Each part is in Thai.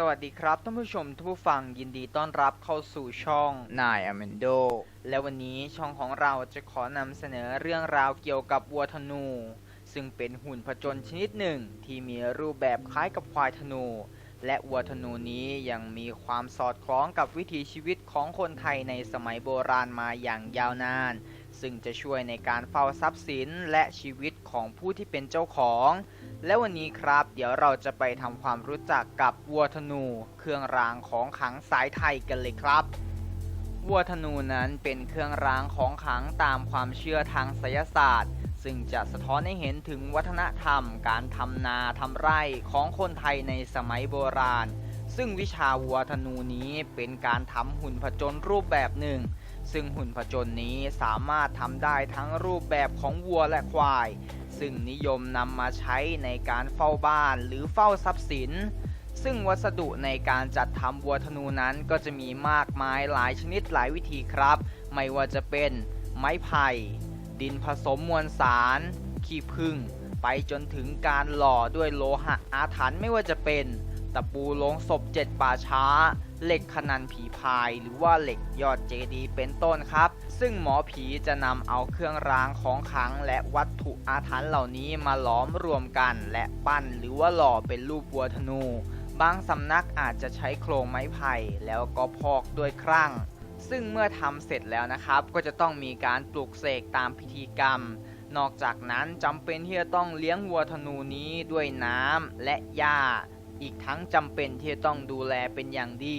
สวัสดีครับท่านผู้ชมท่านผู้ฟังยินดีต้อนรับเข้าสู่ช่องนายอเมนโด และวันนี้ช่องของเราจะขอนำเสนอเรื่องราวเกี่ยวกับวัวธนู ซึ่งเป็นหุ่นผจญชนิดหนึ่งที่มีรูปแบบคล้ายกับควายธนู และวัวธนูนี้ยังมีความสอดคล้องกับวิถีชีวิตของคนไทยในสมัยโบราณมาอย่างยาวนาน ซึ่งจะช่วยในการเฝ้าทรัพย์สินและชีวิตของผู้ที่เป็นเจ้าของ และวันนี้ครับ เดี๋ยวเราจะไปทำความรู้จักกับวัวธนู เครื่องรางของขลังสายไทยกันเลยครับ วัวธนูนั้นเป็นเครื่องรางของขลังตามความเชื่อทางไสยศาสตร์ ซึ่งจะสะท้อนให้เห็นถึงวัฒนธรรม การทำนาทำไร่ของคนไทยในสมัยโบราณ ซึ่งวิชาวัวธนูนี้เป็นการทำหุ่นผจญรูปแบบหนึ่ง ซึ่งหุ่นผจญนี้สามารถทำได้ทั้งรูปแบบของวัวและควาย ซึ่งนิยมนำมาใช้ในการเฝ้าบ้านหรือเฝ้าทรัพย์สิน ซึ่งวัสดุในการจัดทำวัวธนูนั้นก็จะมีมากมายหลายชนิดหลายวิธีครับ ไม่ว่าจะเป็นไม้ไผ่ ดินผสมมวลสาร ขี้ผึ้งไปจนถึงการหล่อด้วยโลหะอาถรรพ์ไม่ว่าจะเป็น ตะปูลงศพเจ็ดป่าช้า เหล็กขนันผีพาย หรือว่าเหล็กยอดเจดีเป็นต้นครับ ซึ่งหมอผีจะนำเอาเครื่องรางของขลังและวัตถุอาถรรพ์เหล่านี้มาหลอมรวมกันและปั้นหรือว่าหล่อเป็นรูปวัวธนู บางสำนักอาจจะใช้โครงไม้ไผ่แล้วก็พอกด้วยครั่งซึ่งเมื่อทำเสร็จแล้วนะครับ ก็จะต้องมีการปลูกเสกตามพิธีกรรม นอกจากนั้นจำเป็นที่จะต้องเลี้ยงวัวธนูนี้ด้วยน้ำและหญ้า อีกทั้งจำเป็นที่จะต้องดูแลเป็นอย่างดี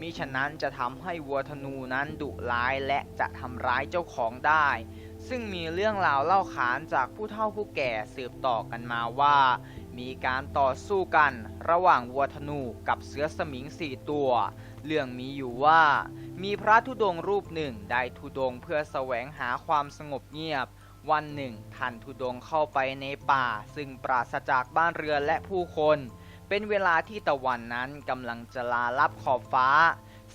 มิฉะนั้นจะทำให้วัวธนูนั้นดุร้ายและจะทำร้ายเจ้าของได้ ซึ่งมีเรื่องราวเล่าขานจากผู้เฒ่าผู้แก่สืบต่อกันมาว่า มีการต่อสู้กันระหว่างวัวธนูกับเสือสมิงสี่ตัว เรื่องมีอยู่ว่า มีพระธุดงรูปหนึ่งได้ธุดงเพื่อแสวงหาความสงบเงียบวันหนึ่งท่านธุดงเข้าไปในป่า ซึ่งปราศจากบ้านเรือนและผู้คน เป็นเวลาที่ตะวันนั้นกำลังจะลาลับขอบฟ้า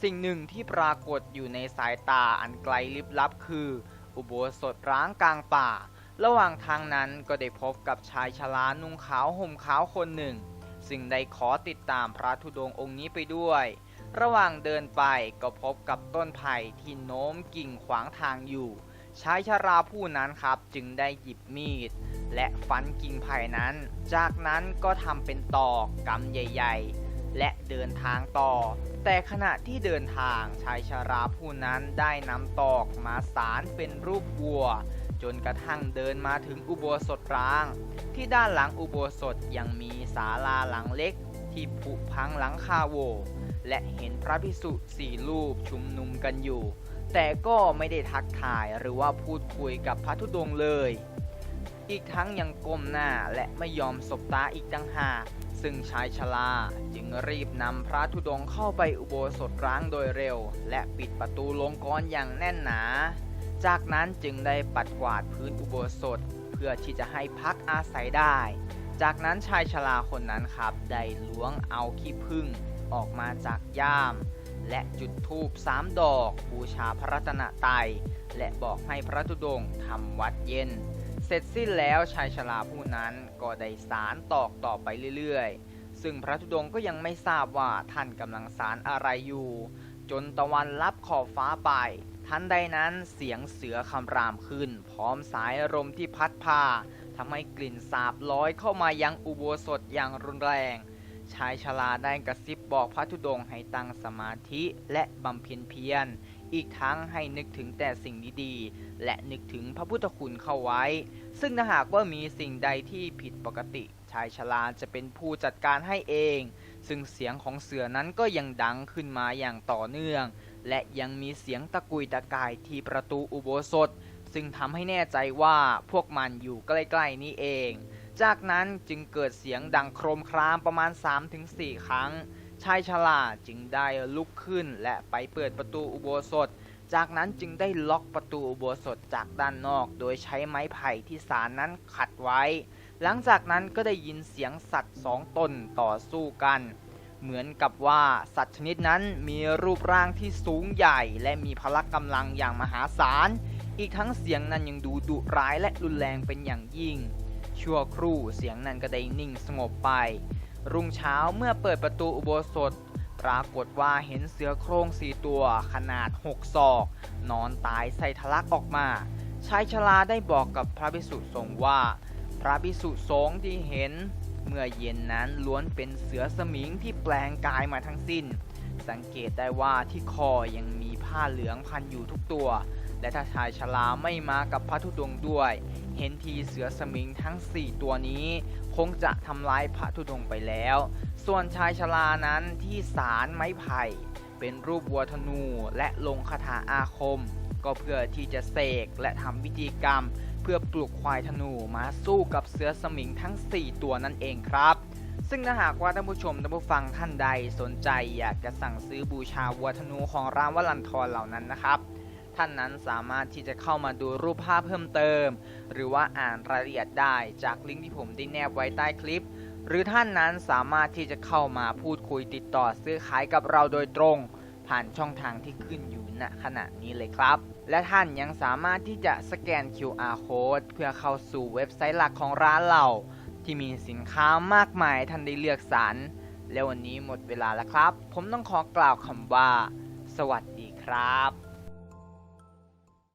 สิ่งหนึ่งที่ปรากฏอยู่ในสายตาอันไกลลิบลับคือ อุโบสถร้างกลางป่า ระหว่างทางนั้นก็ได้พบกับชายชรานุ่งขาวห่มขาวคนหนึ่ง ซึ่งได้ขอติดตามพระธุดงค์องค์นี้ไปด้วย ระหว่างเดินไปก็พบกับต้นไผ่ที่โน้มกิ่งขวางทางอยู่ ชายชราผู้นั้นครับจึงได้หยิบมีด และฟันกิ่งไผ่นั้น จากนั้นก็ทำเป็นตอกกำใหญ่ ๆ และเดินทางต่อ แต่ขณะที่เดินทางชายชราผู้นั้นได้นำตอกมาสารเป็นรูปวัว จนกระทั่งเดินมาถึงอุโบสถร้าง ที่ด้านหลังอุโบสถยังมีศาลาหลังเล็ก ที่ผุพังหลังคาโวและเห็นพระภิกษุสี่รูปชุมนุมกันอยู่ แต่ก็ไม่ได้ทักทายหรือว่าพูดคุยกับพระธุดงค์เลย อีกทั้งยังก้มหน้าและไม่ยอมสบตาอีกต่างหากซึ่งชายชราจึงรีบนำพระธุดงค์เข้าไปอุโบสถร้างโดยเร็ว และปิดประตูลงกรอย่างแน่นหนา จากนั้นจึงได้ปัดกวาดพื้นอุโบสถ เพื่อที่จะให้พักอาศัยได้ จากนั้นชายชราคนนั้นครับได้ล้วงเอาขี้ผึ้งออกมาจากย่าม และจุดธูปสามดอก บูชาพระรัตนตรัยและบอกให้พระธุดงค์ทำวัดเย็น เสร็จสิ้นแล้วชายชราผู้นั้นก็ได้สารตอกต่อไปเรื่อยๆ ซึ่งพระธุดงค์ก็ยังไม่ทราบว่าท่านกำลังสารอะไรอยู่ จนตะวันลับขอบฟ้าไป ทันใดนั้นเสียงเสือคำรามขึ้น พร้อมสายลมที่พัดพาทำให้กลิ่นสาบลอยเข้ามายังอุโบสถอย่างรุนแรง ชายชราได้กระซิบบอกพระธุดงค์ให้ตั้งสมาธิและบำเพ็ญเพียร อีกทั้งให้นึกถึงแต่สิ่งดีๆ และนึกถึงพระพุทธคุณเข้าไว้ ซึ่งถ้าหากว่ามีสิ่งใดที่ผิดปกติ ชายชราจะเป็นผู้จัดการให้เอง ซึ่งเสียงของเสือนั้นก็ยังดังขึ้นมาอย่างต่อเนื่อง และยังมีเสียงตะกุยตะกายที่ประตูอุโบสถ ซึ่งทำให้แน่ใจว่าพวกมันอยู่ใกล้ๆนี้เอง จากนั้นจึงเกิดเสียงดังโครมครามประมาณ 3-4 ครั้ง ชายชราจึงได้ลุกขึ้นและไปเปิดประตูอุโบสถ จากนั้นจึงได้ล็อกประตูอุโบสถจากด้านนอก โดยใช้ไม้ไผ่ที่สารนั้นขัดไว้ หลังจากนั้นก็ได้ยินเสียงสัตว์สองตนต่อสู้กัน เหมือนกับว่าสัตว์ชนิดนั้นมีรูปร่างที่สูงใหญ่ และมีพละกำลังอย่างมหาศาล อีกทั้งเสียงนั้นยังดูดุร้ายและรุนแรงเป็นอย่างยิ่ง ชั่วครู่เสียงนั้นก็ได้นิ่งสงบไป รุ่งเช้าเมื่อเปิดประตูอุโบสถ ปรากฏว่าเห็นเสือโครงสี่ตัวขนาดหกศอก นอนตายใส่ทะลักออกมาชายชราได้บอกกับพระภิกษุสงฆ์ว่า พระภิกษุสงฆ์ที่เห็น เมื่อเย็นนั้นล้วนเป็นเสือสมิงที่แปลงกายมาทั้งสิ้น สังเกตได้ว่าที่คอยังมีผ้าเหลืองพันอยู่ทุกตัว และถ้าชายชราไม่มากับพระธุดงค์ด้วย เห็นทีเสือสมิงทั้ง 4 ตัวนี้ คงจะทำลายพระธุดงค์ไปแล้ว ส่วนชายชรานั้นที่สารไม้ไผ่ เป็นรูปวัวธนูและลงคาถาอาคม ก็เพื่อที่จะเสกและทำพิธีกรรม เพื่อปลุกควายธนูมาสู้กับเสือสมิงทั้ง 4 ตัวนั่นเองครับซึ่งถ้าหากว่าท่านผู้ชมท่านผู้ฟังท่านใดสนใจอยากจะสั่งซื้อบูชาวัวธนูของร้านวลันทรเหล่านั้นนะครับ ท่านนั้นสามารถที่จะเข้ามาดูรูปภาพเพิ่มเติม หรือว่าอ่านรายละเอียดได้จากลิงก์ที่ผมได้แนบไว้ใต้คลิป หรือท่านนั้นสามารถที่จะเข้ามาพูดคุยติดต่อซื้อขายกับเราโดยตรง ผ่านช่องทางที่ขึ้นอยู่ณขณะนี้เลยครับ และท่านยังสามารถที่จะสแกน QR code เพื่อเข้าสู่เว็บไซต์หลักของร้านเราที่มีสินค้ามากมายท่านได้เลือกสรรและวันนี้หมดเวลาแล้วครับ ผมต้องขอกล่าวคำว่า สวัสดีครับ